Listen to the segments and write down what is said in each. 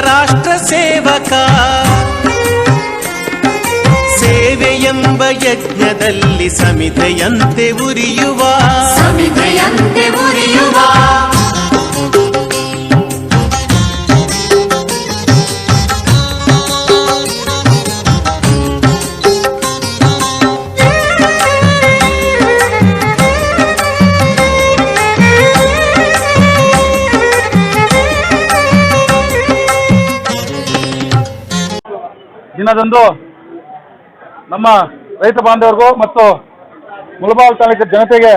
ರಾಷ್ಟ್ರ ಸೇವಕ. ಸೇವೆಯೆಂಬ ಯಜ್ಞದಲ್ಲಿ ಸಮಿತೆಯಂತೆ ಉರಿಯುವ. ಸಮಿತೆಯಂತೆ ಉರಿಯುವ. ದಿನದಂದು ನಮ್ಮ ರೈತ ಬಾಂಧವರಿಗೂ ಮತ್ತು ಮುಳಬಾಲ್ ತಾಲೂಕಿನ ಜನತೆಗೆ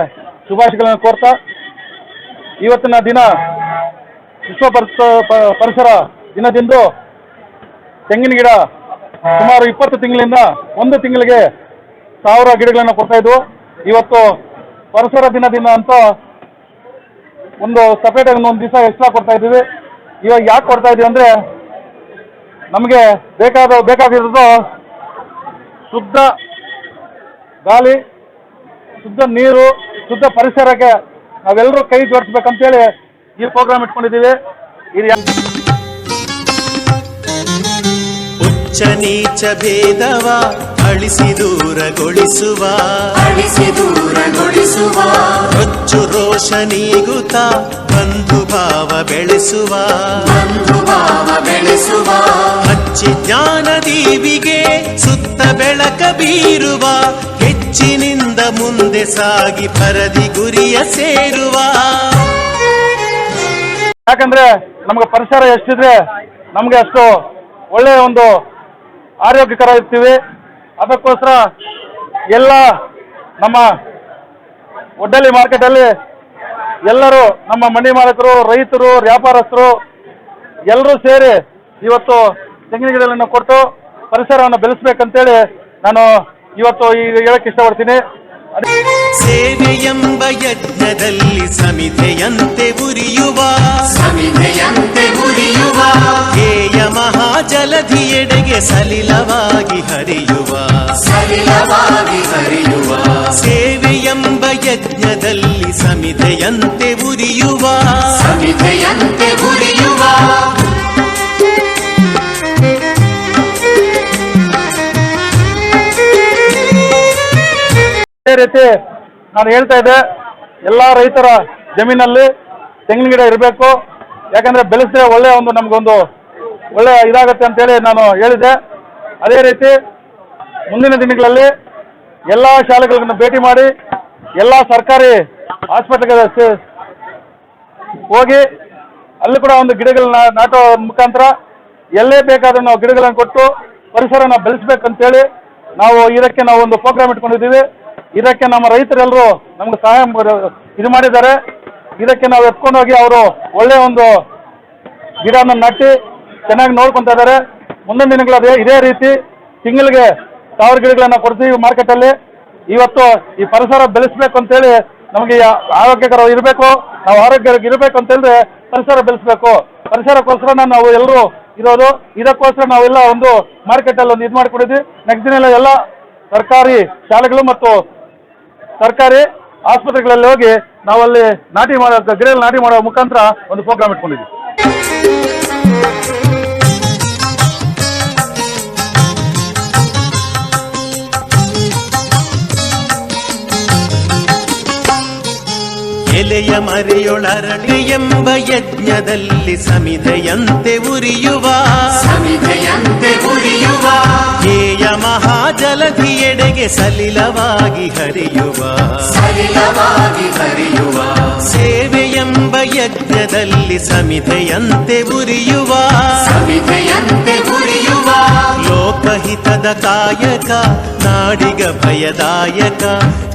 ಶುಭಾಶಯಗಳನ್ನು ಕೋರ್ತಾ, ಇವತ್ತಿನ ದಿನ ವಿಶ್ವ ಪರಿಸರ ದಿನದಂದು ತೆಂಗಿನ ಗಿಡ ಸುಮಾರು ಇಪ್ಪತ್ತು ತಿಂಗಳಿಂದ ಒಂದು ತಿಂಗಳಿಗೆ ಸಾವಿರ ಗಿಡಗಳನ್ನು ಕೊಡ್ತಾ ಇದ್ವು. ಇವತ್ತು ಪರಿಸರ ದಿನದಿಂದ ಅಂತ ಒಂದು ಸಪರೇಟ್ ಒಂದು ದಿವಸ ಎಕ್ಸ್ಟ್ರಾ ಕೊಡ್ತಾ ಇದ್ದೀವಿ. ಇವಾಗ ಯಾಕೆ ಕೊಡ್ತಾ ಇದೀವಿ ಅಂದರೆ ನಮಗೆ ಬೇಕಾದ ಬೇಕಾಗಿರೋದು ಶುದ್ಧ ಗಾಳಿ ಶುದ್ಧ ನೀರು ಶುದ್ಧ ಪರಿಸರಕ್ಕೆ ನಾವೆಲ್ಲರೂ ಕೈ ಜೋಡಿಸ್ಬೇಕಂತೇಳಿ ಈ ಪ್ರೋಗ್ರಾಮ್ ಇಟ್ಕೊಂಡಿದ್ದೀವಿ. ಇದು ಉಚ್ಚ ನೀಚ ಭೇದವ ಅಳಿಸಿ ದೂರಗೊಳಿಸುವ. ಅಳಿಸಿ ದೂರಗೊಳಿಸುವ. ರೊಚ್ಚು ರೋಷ ನೀಗುತ್ತ ಬಂಧು ಭಾವ ಬೆಳೆಸುವ. ಬಂಧು ಭಾವ ಬೆಳೆಸುವ. ಹಚ್ಚಿ ಜ್ಞಾನ ದೀವಿಗೆ ಸುತ್ತ ಬೆಳಕ ಬೀರುವ. ಹೆಚ್ಚಿನಿಂದ ಮುಂದೆ ಸಾಗಿ ಪರದಿ ಗುರಿಯ ಸೇರುವ. ಯಾಕಂದ್ರೆ ನಮ್ಗೆ ಪರಿಸರ ಎಷ್ಟಿದ್ರೆ ನಮ್ಗೆ ಅಷ್ಟು ಒಳ್ಳೆಯ ಒಂದು ಆರೋಗ್ಯಕರ ಇರ್ತೀವಿ. ಅದಕ್ಕೋಸ್ಕರ ಎಲ್ಲ ನಮ್ಮ ಒಡ್ಡಲ್ಲಿ ಮಾರ್ಕೆಟಲ್ಲಿ ಎಲ್ಲರೂ ನಮ್ಮ ಮಂಡಿ ಮಾಲಕರು ರೈತರು ವ್ಯಾಪಾರಸ್ಥರು ಎಲ್ಲರೂ ಸೇರಿ ಇವತ್ತು ತೆಂಗಿನ ಗಿಡಗಳನ್ನು ಕೊಟ್ಟು ಪರಿಸರವನ್ನು ಬೆಳೆಸಬೇಕಂತೇಳಿ ನಾನು ಇವತ್ತು ಈಗ ಹೇಳಕ್ಕೆ ಇಷ್ಟಪಡ್ತೀನಿ. ಸೇವೆ ಎಂಬ ಯಜ್ಞದಲ್ಲಿ ಸಮಿತೆಯಂತೆ ಉರಿಯುವ ಸಮಿತೆಯಂತೆ ಉರಿಯುವ ಹೇಯ ಮಹಾಜಲಧಿಯೆಡೆಗೆ ಸಲಿಲವಾಗಿ ಹರಿಯುವ ಸಲಿಲವಾಗಿ ಹರಿಯುವ. ಸೇವೆಯೆಂಬ ಯಜ್ಞದಲ್ಲಿ ಸಮಿತೆಯಂತೆ ಉರಿಯುವ. ಸಮಿತೆಯಂತೆ ಉರಿಯುವ. ಅದೇ ರೀತಿ ನಾನು ಹೇಳ್ತಾ ಇದ್ದೆ ಎಲ್ಲ ರೈತರ ಜಮೀನಲ್ಲಿ ತೆಂಗಿನ ಗಿಡ ಇರಬೇಕು. ಯಾಕಂದ್ರೆ ಬೆಳೆಸಿದ್ರೆ ಒಳ್ಳೆಯ ಒಂದು ನಮಗೊಂದು ಒಳ್ಳೆಯ ಇದಾಗತ್ತೆ ಅಂತೇಳಿ ನಾನು ಹೇಳಿದೆ ಅದೇ ರೀತಿ ಮುಂದಿನ ದಿನಗಳಲ್ಲಿ ಎಲ್ಲ ಶಾಲೆಗಳನ್ನು ಭೇಟಿ ಮಾಡಿ ಎಲ್ಲ ಸರ್ಕಾರಿ ಆಸ್ಪತ್ರೆಗೆ ಹೋಗಿ ಅಲ್ಲಿ ಕೂಡ ಒಂದು ಗಿಡಗಳನ್ನ ನಾಟೋ ಮುಖಾಂತರ ಎಲ್ಲೇ ಬೇಕಾದರೂ ನಾವು ಗಿಡಗಳನ್ನು ಕೊಟ್ಟು ಪರಿಸರನ ಬೆಳೆಸ್ಬೇಕಂತೇಳಿ ನಾವು ಇದಕ್ಕೆ ನಾವು ಒಂದು ಪ್ರೋಗ್ರಾಮ್ ಇಟ್ಕೊಂಡಿದ್ದೀವಿ. ಇದಕ್ಕೆ ನಮ್ಮ ರೈತರೆಲ್ಲರೂ ನಮ್ಗೆ ಸಹಾಯ ಇದು ಮಾಡಿದ್ದಾರೆ. ಇದಕ್ಕೆ ನಾವು ಎತ್ಕೊಂಡು ಹೋಗಿ ಅವರು ಒಳ್ಳೆಯ ಒಂದು ಗಿಡನ ನಟ್ಟಿ ಚೆನ್ನಾಗಿ ನೋಡ್ಕೊಂತ ಇದ್ದಾರೆ. ಮುಂದಿನ ದಿನಗಳಲ್ಲಿ ಇದೇ ರೀತಿ ತಿಂಗಳಿಗೆ ಸಾವಿರ ಗಿಡಗಳನ್ನ ಕೊಡ್ತೀವಿ ಮಾರ್ಕೆಟಲ್ಲಿ. ಇವತ್ತು ಈ ಪರಿಸರ ಬೆಳೆಸ್ಬೇಕು ಅಂತೇಳಿ ನಮಗೆ ಆರೋಗ್ಯಕರ ಇರಬೇಕು, ನಾವು ಆರೋಗ್ಯ ಇರಬೇಕು ಅಂತ ಹೇಳಿದ್ರೆ ಪರಿಸರ ಬೆಳೆಸ್ಬೇಕು. ಪರಿಸರಕ್ಕೋಸ್ಕರ ನಾವು ಎಲ್ಲರೂ ಇರೋದು, ಇದಕ್ಕೋಸ್ಕರ ನಾವೆಲ್ಲ ಒಂದು ಮಾರ್ಕೆಟಲ್ಲಿ ಒಂದು ಇದು ಮಾಡ್ಕೊಂಡಿದ್ವಿ. ನೆಕ್ಸ್ಟ್ ದಿನ ಎಲ್ಲ ಸರ್ಕಾರಿ ಶಾಲೆಗಳು ಮತ್ತು ಸರ್ಕಾರಿ ಆಸ್ಪತ್ರೆಗಳಲ್ಲಿ ಹೋಗಿ ನಾವಲ್ಲಿ ನಾಟಿ ಮಾಡೋ ಗಿರೆಯಲ್ಲಿ ನಾಟಿ ಮಾಡೋ ಮುಖಾಂತರ ಒಂದು ಪ್ರೋಗ್ರಾಮ್ ಇಟ್ಕೊಂಡಿದ್ವಿ. ಮರೆಯೊಳರಳಿ ಎಂಬ ಯಜ್ಞದಲ್ಲಿ ಸಮಿಧೆಯಂತೆ ಉರಿಯುವ. ಸಮಿಧೆಯಂತೆ ಉರಿಯುವ. ಧ್ಯೇಯ ಮಹಾಜಲಧಿಯೆಡೆಗೆ ಸಲಿಲವಾಗಿ ಹರಿಯುವ. ಸಲಿಲವಾಗಿ ಹರಿಯುವ. ಸೇವೆಯೆಂಬ ಯಜ್ಞದಲ್ಲಿ ಸಮಿಧೆಯಂತೆ ಉರಿಯುವ. ಸಮಿಧೆಯಂತೆ ಉರಿಯುವ. ಲೋಕಹಿತದ ಕಾಯಕ ನಾಡಿಗ ಭಯದಾಯಕ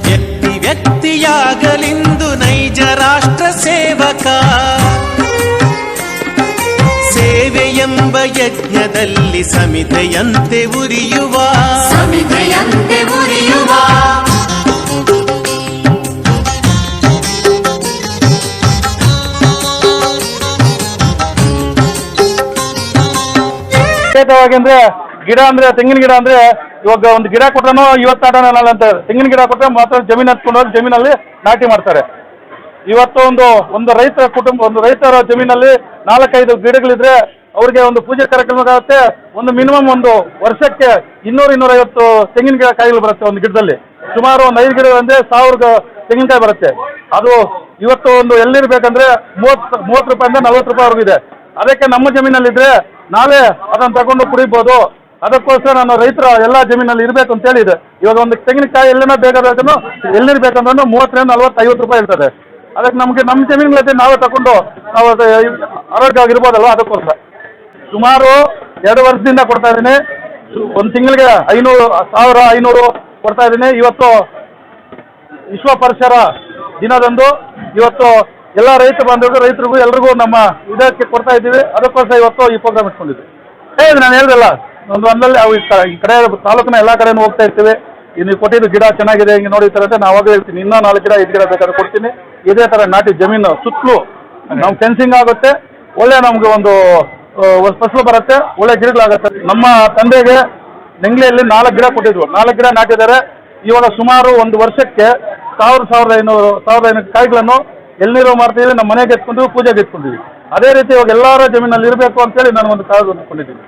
ವ್ಯಕ್ತಿ ವ್ಯಕ್ತಿಯಾಗಲಿಂದು ನೈಜ ಸೇವಕ ಸೇವೆಯೆಂಬ ಯಜ್ಞದಲ್ಲಿ ಸಮಿತೆಯಂತೆ ಉರಿಯುವ. ಸಮಿತೆಯಂತೆ ಉರಿಯುವ. ಅಂದ್ರೆ ಗಿಡ ಅಂದ್ರೆ ತೆಂಗಿನ ಗಿಡ ಅಂದ್ರೆ ಇವಾಗ ಒಂದು ಗಿಡ ಕೊಟ್ರೂ ಆಟನಲ್ಲ ಅಂತ ತೆಂಗಿನ ಗಿಡ ಕೊಟ್ಟರೆ ಮಾತ್ರ ಜಮೀನು ಹತ್ಕೊಂಡು ಹೋಗಿ ಜಮೀನಲ್ಲಿ ನಾಟಿ ಮಾಡ್ತಾರೆ. ಇವತ್ತು ಒಂದು ಒಂದು ರೈತರ ಕುಟುಂಬ, ಒಂದು ರೈತರ ಜಮೀನಲ್ಲಿ ನಾಲ್ಕೈದು ಗಿಡಗಳಿದ್ರೆ ಅವ್ರಿಗೆ ಒಂದು ಪೂಜೆ ಕಾರ್ಯಕ್ರಮಗಳಾಗುತ್ತೆ ಒಂದು ಮಿನಿಮಮ್ ಒಂದು ವರ್ಷಕ್ಕೆ ಇನ್ನೂರು ಇನ್ನೂರೈವತ್ತು ತೆಂಗಿನ ಗಿಡ ಕಾಯಿಗಳು ಬರುತ್ತೆ ಒಂದು ಗಿಡದಲ್ಲಿ. ಸುಮಾರು ಒಂದು ಐದು ಗಿಡ ಅಂದ್ರೆ ಸಾವಿರ ತೆಂಗಿನಕಾಯಿ ಬರುತ್ತೆ. ಅದು ಇವತ್ತು ಒಂದು ಎಲ್ಲಿರ್ಬೇಕಂದ್ರೆ ಮೂವತ್ತು ಮೂವತ್ತು ರೂಪಾಯಿಂದ ನಲ್ವತ್ತು ರೂಪಾಯಿವರೆಗೂ ಇದೆ. ಅದಕ್ಕೆ ನಮ್ಮ ಜಮೀನಲ್ಲಿದ್ರೆ ನಾವೇ ಅದನ್ನು ತಗೊಂಡು ಕುಡಿಬೋದು. ಅದಕ್ಕೋಸ್ಕರ ನಾನು ರೈತರ ಎಲ್ಲ ಜಮೀನಲ್ಲಿ ಇರಬೇಕು ಅಂತ ಹೇಳಿದೆ. ಇವಾಗ ಒಂದು ತೆಂಗಿನಕಾಯಿ ಎಲ್ಲನ ಬೇಕಾದ್ರೂ ಎಲ್ಲಿರ್ಬೇಕಂದ್ರೂ ಮೂವತ್ತರಿಂದ ನಲ್ವತ್ತು ಐವತ್ತು ರೂಪಾಯಿ ಇರ್ತದೆ. ಅದಕ್ಕೆ ನಮಗೆ ನಮ್ಮ ಜಮೀನುಗಳಲ್ಲಿ ನಾವೇ ತಗೊಂಡು ನಾವು ಅದು ಆರೋಗ್ಯವಾಗಿರ್ಬೋದಲ್ವ ಅದಕ್ಕೋಸ್ಕರ. ಸುಮಾರು ಎರಡು ವರ್ಷದಿಂದ ಕೊಡ್ತಾ ಇದ್ದೀನಿ. ಒಂದು ತಿಂಗಳಿಗೆ ಐನೂರು, ಸಾವಿರ ಐನೂರು ಕೊಡ್ತಾ ಇದ್ದೀನಿ. ಇವತ್ತು ವಿಶ್ವ ಪರಿಸರ ದಿನದಂದು ಇವತ್ತು ಎಲ್ಲ ರೈತ ಬಂಧುಗಳು ರೈತರಿಗೂ ಎಲ್ರಿಗೂ ನಮ್ಮ ಇದಕ್ಕೆ ಕೊಡ್ತಾ ಇದ್ದೀವಿ. ಅದಕ್ಕೋಸ್ಕರ ಇವತ್ತು ಈ ಪ್ರೋಗ್ರಾಮ್ ಇಟ್ಕೊಂಡಿದ್ವಿ. ಹೇಳಿ ನಾನು ಹೇಳ್ದಲ್ಲ, ಒಂದು ಒಂದಲ್ಲಿ ಅವು ಈ ಕಡೆ ತಾಲೂಕಿನ ಎಲ್ಲ ಕಡೆನೂ ಹೋಗ್ತಾ ಇರ್ತೀವಿ. ನೀವು ಕೊಟ್ಟಿದ್ದು ಗಿಡ ಚೆನ್ನಾಗಿದೆ, ಹಿಂಗೆ ನೋಡಿ ಅಂತ ನಾನು ಹೇಳ್ತೀನಿ. ಇನ್ನೂ ನಾಲ್ಕು ಗಿಡ, ಐದು ಗಿಡ ಬೇಕಾದ್ರೆ ಕೊಡ್ತೀನಿ. ಇದೇ ಥರ ನಾಟಿ ಜಮೀನು ಸುತ್ತಲೂ ನಾವು ಫೆನ್ಸಿಂಗ್ ಆಗುತ್ತೆ, ಒಳ್ಳೆ ನಮಗೆ ಒಂದು ಫಸಲು ಬರುತ್ತೆ, ಒಳ್ಳೆ ಗಿಡಗಳಾಗುತ್ತೆ. ನಮ್ಮ ತಂದೆಗೆ ನೆಂಗ್ಲಿಯಲ್ಲಿ ನಾಲ್ಕು ಗಿಡ ಕೊಟ್ಟಿದ್ವು ನಾಲ್ಕು ಗಿಡ ನಾಟಿದ್ದಾರೆ. ಇವಾಗ ಸುಮಾರು ಒಂದು ವರ್ಷಕ್ಕೆ ಸಾವಿರ ಸಾವಿರದ ಐನೂರು ಸಾವಿರದ ಐನೂರು ಕಾಯಿಗಳನ್ನು ಎಳ್ನೀರು ಮಾಡ್ತೀವಿ ನಮ್ಮ ಮನೆಗೆ ಎತ್ಕೊಂಡಿವಿ, ಪೂಜೆಗೆ ಎತ್ಕೊಂಡಿವಿ. ಅದೇ ರೀತಿ ಇವಾಗ ಎಲ್ಲರ ಜಮೀನಲ್ಲಿ ಇರಬೇಕು ಅಂತೇಳಿ ನಾನು ಒಂದು ಕಾಯ್ದು ಕೊಂಡಿದ್ದೀನಿ